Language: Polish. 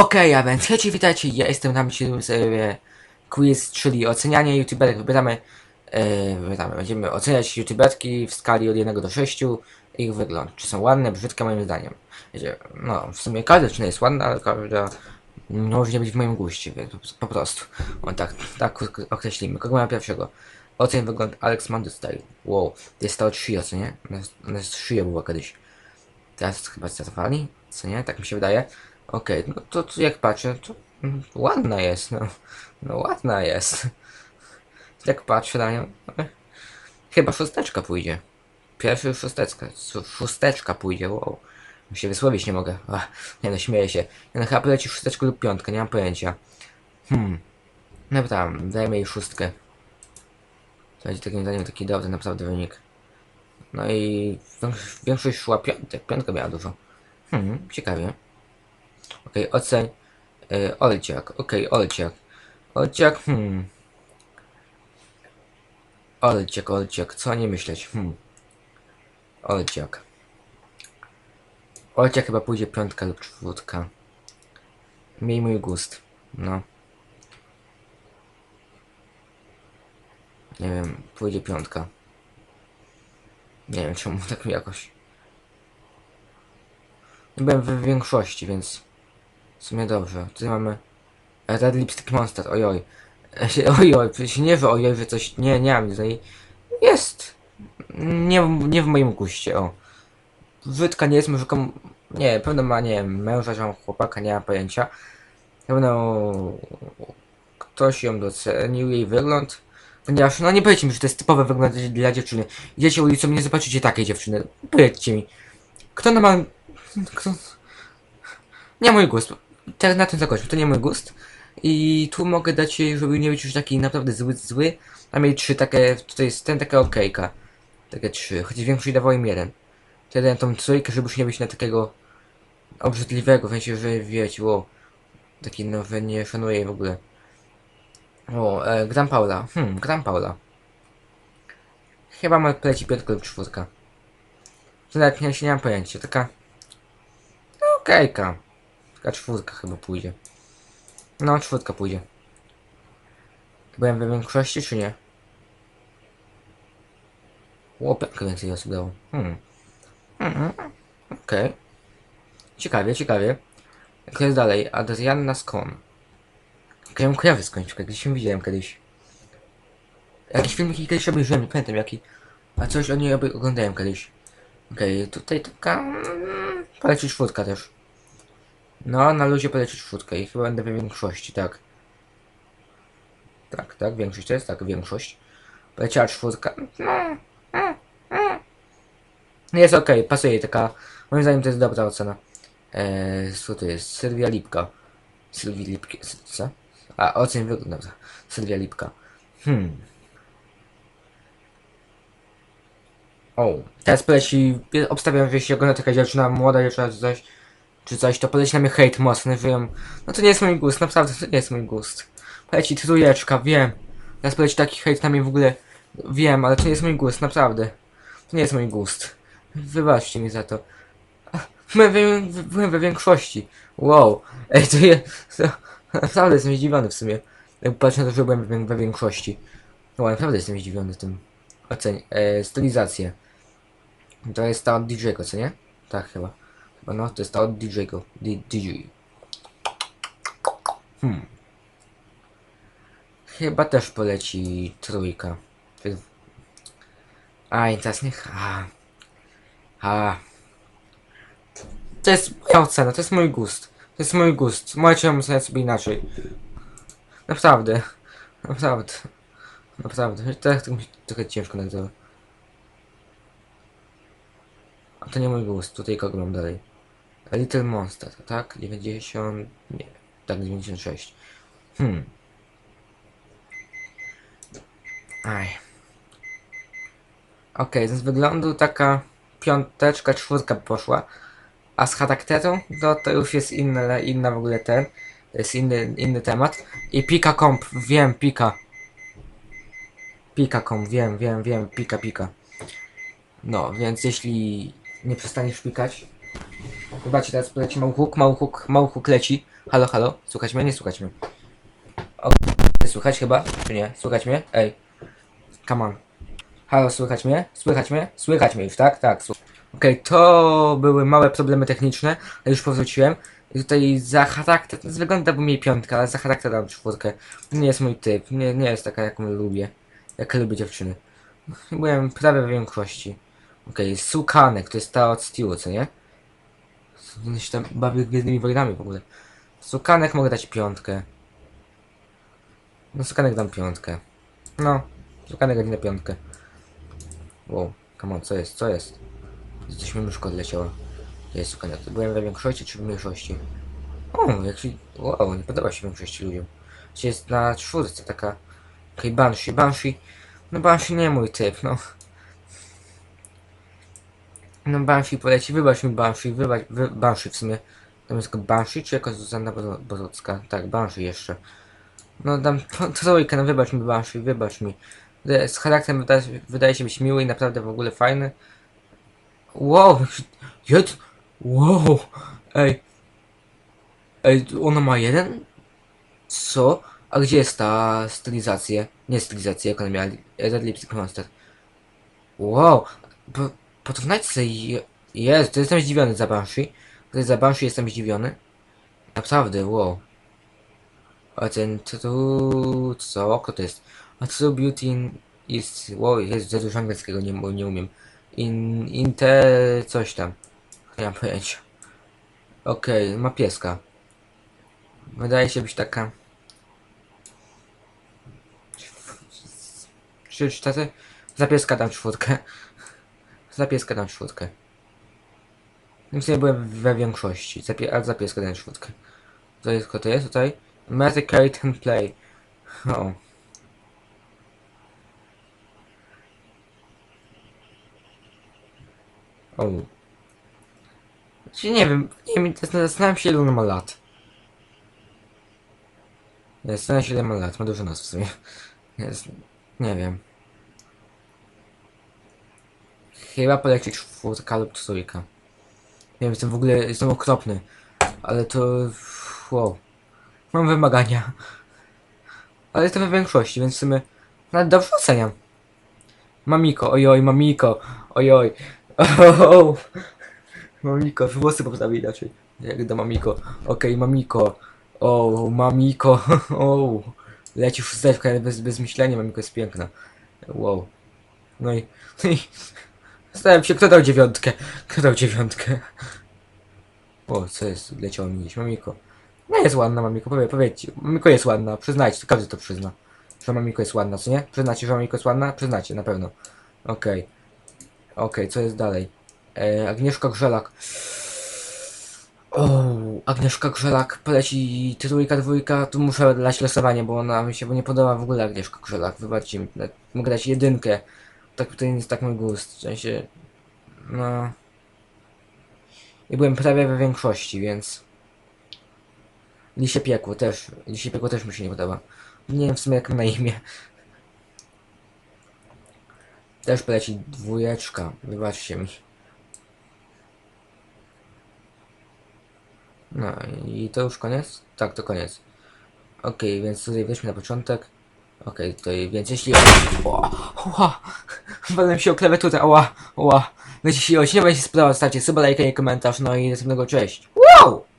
Okej, a więc hejcie, witajcie, ja jestem na myśli sobie quiz, czyli ocenianie youtuberek. Wybieramy, e, wybieramy, będziemy oceniać youtuberki w skali od 1 do 6, ich wygląd, czy są ładne, brzydkie moim zdaniem. Wiecie, no, w sumie każda dziewczyna jest ładna, ale każda może nie być w moim guście, więc po- prostu. O tak, tak określimy. Kogo mamy pierwszego? Ocen wygląd Alex Mandy Style. Wow, jest to od Shio, co nie? Ona jest- Ona jest Shio była kiedyś. Teraz chyba zacofali, co nie? Tak mi się wydaje. Okej, no to, to jak patrzę, to ładna jest, no. No ładna jest. Jak patrzę na nią, e, chyba szósteczka pójdzie. Pierwszy szósteczka, Su- szósteczka pójdzie, wow. Się wysłowić nie mogę. Ach, nie no, śmieję się. Ja no, chyba poleci szósteczkę lub piątkę, nie mam pojęcia. Hmm. No tam, dajmy jej szóstkę. To będzie takim zdaniem taki dobry naprawdę wynik. No i większość szła piątek, piątka miała dużo. Hmm, ciekawie. Okej, oceń. Y, Olciak, okej, Olciak. Olciak, hmm. Olciak, Olciak, co nie myśleć, hmm. Olciak. Olciak chyba pójdzie piątka lub czwórka. Miej mój gust, no. Nie wiem, pójdzie piątka. Nie wiem czemu tak jakoś. Byłem w większości, więc w sumie dobrze. Tutaj mamy Red Lipstick Monster, ojoj. Się- Ojoj, przecież nie, że ojoj, że coś nie, nie mam tutaj. Jest. Nie, nie w moim guście, o. Brzydka nie jest komu... Nie, pewno ma, nie wiem, męża, że mam chłopaka, nie mam pojęcia. Pewno ktoś ją docenił, jej wygląd. Ponieważ, no nie powiedzcie mi, że to jest typowy wygląd dla dziewczyny. Idziecie ulicą, nie zobaczycie takiej dziewczyny. Powiedzcie mi. Kto na ma... Kto... Nie mój gust. Tak na tym zakończmy. To nie mój gust. I tu mogę dać żeby nie być już taki naprawdę zły, zły. Mam jej trzy takie, tutaj jest ten taka okejka. Takie trzy, chociaż większość dawało im jeden. Wtedy tą trójkę, żeby już nie być na takiego obrzydliwego, w sensie, że wiecie, wow. Taki, no, że nie szanuję w ogóle. O, e, Gram Paula. Hmm, Gram Paula. Chyba ma poleci piątka lub czwórka. To nawet nie, nie mam pojęcia. Taka... No, okejka. Taka czwórka chyba pójdzie. No, czwórka pójdzie. Byłem we większości, czy nie? Łopek więcej osób dało. Hmm. Hmm. Okej. Ciekawie, ciekawie. Jak jest dalej? Adrianna Skon. Kojarzę z końcówka, gdzieś ją widziałem kiedyś. Jakiś film kiedyś obejrzałem, nie pamiętam jaki. A coś o niej oglądałem kiedyś. Okej, tutaj taka... mm, Poleci czwórka też. No, na luzie poleci czwórka i chyba będę w większości, tak. Tak, tak, większość to jest, tak, większość. Poleciała czwórka. No, mm, mm. Jest okej, pasuje taka... Moim zdaniem to jest dobra ocena. Eee, co to jest? Sylwia Lipka. Sylwii Lipki... Co? A, ocen wygląda. Sylwia Lipka. Hmm. O, teraz poleci... Obstawiam, że jeśli ogląda taka dziewczyna, młoda dziewczyna czy coś, czy coś, to poleci na mnie hejt mocny, wiem. No to nie jest mój gust, naprawdę to nie jest mój gust. Poleci trójeczka, wiem. Teraz poleci taki hejt na mnie w ogóle, wiem, ale to nie jest mój gust, naprawdę. To nie jest mój gust. Wybaczcie mi za to. Byłem we, byłem we większości. Wow. Ej, to jest... To, naprawdę jestem zdziwiony w sumie. Patrzę na to, że byłem we, większości. No, naprawdę jestem zdziwiony tym. Oceń. E, stylizację. To jest ta od DJ-go, co nie? Tak chyba. Chyba no, to jest ta od DJ-go. D- DJ. Hmm. Chyba też poleci trójka. Aj, teraz niech... A. A. To jest moja ocena, to jest mój gust. To jest mój gust. Możecie oceniać sobie inaczej. Naprawdę. Naprawdę. Naprawdę. Tak, tak mi trochę ciężko nagrywa. A to nie mój gust. Tutaj kogo mam dalej? Little Monster, tak? 90... Nie. Tak, 96. Hmm. Aj. Okej, z wyglądu taka piąteczka, czwórka poszła. A z charakteru, to, to już jest inne, inna w ogóle ten. To jest inny, inny temat. I Pika Comp, wiem, Pika. Pika Comp, wiem, wiem, wiem, Pika, Pika. No, więc jeśli nie przestaniesz pikać, Zobaczcie, teraz poleci mały huk, mały huk, mały huk leci. Halo, halo, słuchać mnie? Nie słuchać mnie. O, słychać chyba? Czy nie? Słychać mnie? Ej. Come on. Halo, słychać mnie? Słychać mnie? Słychać mnie już, tak? Tak, słuchaj. Okej, to były małe problemy techniczne, ale już powróciłem. I tutaj za charakter, z wygląda był mi piątka, ale za charakter dam czwórkę. Nie jest mój typ, nie, nie jest taka jaką lubię. Jak lubię dziewczyny. Byłem prawie w większości. Okej, Sukanek, to jest ta od Steelu, co nie? On się tam bawi Gwiezdnymi Wojnami w ogóle. Sukanek mogę dać piątkę. No Sukanek dam piątkę. No, Sukanek na piątkę. Wow, come on, co jest, co jest? Coś mi myszko odleciało. Gdzie jest Sukanek? Byłem we większości czy w mniejszości? O, jak się... Wow, nie podoba się większości ludziom. Jest na czwórce taka... Okej, Banshee, Banshee. No Banshee nie mój typ, no. No Banshee poleci, wybacz mi Banshee, wybacz, wy, Banshee w sumie. Tam jest Banshee czy jako Zuzanna Bozo- Bozocka? Tak, Banshee jeszcze. No dam trójkę, no wybacz mi Banshee, wybacz mi. Z charakterem wydaje, wydaje się być miły i naprawdę w ogóle fajny. Wow, jed... Wow, ej. Ej, ona ma jeden? Co? A gdzie jest ta stylizacja? Nie stylizacja, jak ona miała Red Lipstick Monster. Wow, porównajcie sobie, jest, jestem zdziwiony za Banshee. Jest za Banshee jestem zdziwiony. Naprawdę, wow. A ten tu, co, kto to jest? A True Beauty in, is, wow, jest za dużo angielskiego, nie, nie umiem. In, in te, coś tam. Nie mam pojęcia. Okej, ma pieska. Wydaje się być taka... Trzy, cztery? Za pieska dam czwórkę. Za pieska dam czwórkę. Więc ja byłem we większości. Za, pie- a za dam czwórkę. To jest, to jest tutaj? Medicate and Play. O. O. Znaczy, nie wiem, nie wiem, zastanawiam się ile on ma lat. Zastanawiam się ile ma lat, ma dużo nas w sumie. Jest, nie wiem. Chyba poleci czwórka lub trójka. Nie wiem, jestem w ogóle, jestem okropny. Ale to... Wow. Mam wymagania. Ale jestem we większości, więc w sumie... Nawet dobrze oceniam. Mamiko, ojoj, mamiko, ojoj. Oh, mamiko, włosy poprawi inaczej. Jak do mamiko. Okej, mamiko. O, mamiko. O, leci szósteczka, ale bez, bez myślenia, mamiko jest piękna. Wow. No i... No i Zastanawiam się, kto dał dziewiątkę. Kto dał dziewiątkę? O, co jest? Leciało mi gdzieś. Mamiko. Nie jest ładna, Mamiko, powie, powiedzcie. Mamiko jest ładna, przyznajcie, to każdy to przyzna. Że Mamiko jest ładna, co nie? Przyznacie, że Mamiko jest ładna? Przyznacie, na pewno. Okej. Okej, co jest dalej? E, Agnieszka Grzelak. O, Agnieszka Grzelak poleci trójka, dwójka, tu muszę dać losowanie, bo ona mi się bo nie podoba w ogóle Agnieszka Grzelak, wybaczcie mi, mogę dać jedynkę. Tak to nie jest tak mój gust, w sensie, no... I byłem prawie we większości, więc... Lisie Piekło też, Lisie Piekło też mi się nie podoba. Nie wiem w sumie jak na imię. Też poleci dwójeczka, wybaczcie mi. No i to już koniec? Tak, to koniec. Okej, więc tutaj weźmy na początek. Okej, tutaj, więc jeśli... O, walę się o klawiaturę, ała, ała. Więc jeśli odcinek Wam się zostawcie suba, lajka i komentarz, no i następnego cześć. Wow!